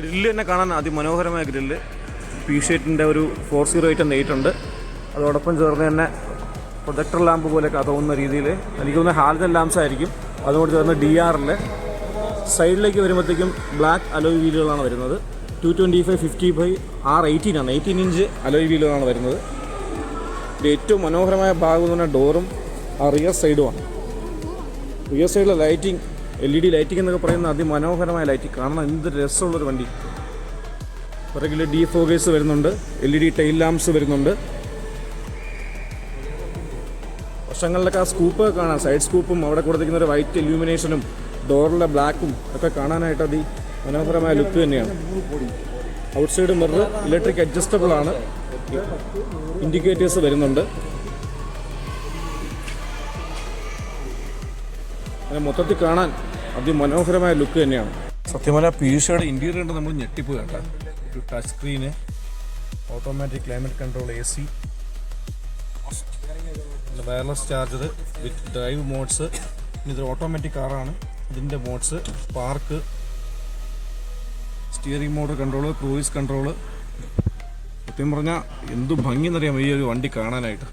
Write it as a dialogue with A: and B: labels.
A: Grill തന്നെ കാണാൻ അതിമനോഹരമായ ഗ്രില്ല്. പി ഷേറ്റിന്റെ ഒരു ഫോർ സീറോ എയ്റ്റ് ഉണ്ട്. അതോടൊപ്പം ചേർന്ന് തന്നെ പ്രൊജക്ടർ ലാമ്പ് പോലെ തോന്നുന്ന രീതിയിൽ എനിക്ക് തോന്നുന്ന ഹാലജൻ ലാംസ് ആയിരിക്കും. അതുകൊണ്ട് ചേർന്ന് ഡി ആറിൽ സൈഡിലേക്ക് വരുമ്പോഴത്തേക്കും ബ്ലാക്ക് അലോയ് വീലുകളാണ് വരുന്നത്. Two twenty five fifty five R eighteen ആണ്. എയ്റ്റീൻ ഇഞ്ച് അലോയ് വീലുകളാണ് വരുന്നത്. ഏറ്റവും മനോഹരമായ ഭാഗം എന്ന് പറഞ്ഞാൽ ഡോറും ആ റിയർ സൈഡുമാണ് റിയർ സൈഡിലെ lighting L E D lighting എന്നൊക്കെ പറയുന്ന അതിമനോഹരമായ ലൈറ്റിംഗ് കാണണം എന്ത് രസമുള്ളൊരു വണ്ടി. പിറകിൽ ഡി ഫോഗേഴ്സ് വരുന്നുണ്ട്. L E D tail lamps വരുന്നുണ്ട്. വർഷങ്ങളിലൊക്കെ ആ സ്കൂപ്പ് കാണാം. സൈഡ് സ്കൂപ്പും അവിടെ കൊടുത്തിരിക്കുന്ന ഒരു വൈറ്റ് ഇല്യൂമിനേഷനും ഡോറിലെ ബ്ലാക്കും ഒക്കെ കാണാനായിട്ട് അതി മനോഹരമായ ലുക്ക് തന്നെയാണ്. Outside mirror electric adjustable ആണ്. ഇൻഡിക്കേറ്റേഴ്സ് വരുന്നുണ്ട്. മൊത്തത്തിൽ കാണാൻ അതിമനോഹരമായ ലുക്ക് തന്നെയാണ്. സത്യം സത്യമല്ല പീഷയുടെ ഇന്റീരിയർ ഉണ്ട് നമ്മൾ ഞെട്ടിപ്പ് കേട്ടോ. ഒരു touch screen automatic climate control A C wireless charger with drive modes ഇതൊരു ഓട്ടോമാറ്റിക് കാറാണ് ഇതിന്റെ modes park steering mode control cruise control സത്യം പറഞ്ഞാൽ എന്തു ഭംഗി എന്നറിയാം ഈ ഒരു വണ്ടി കാണാനായിട്ട്.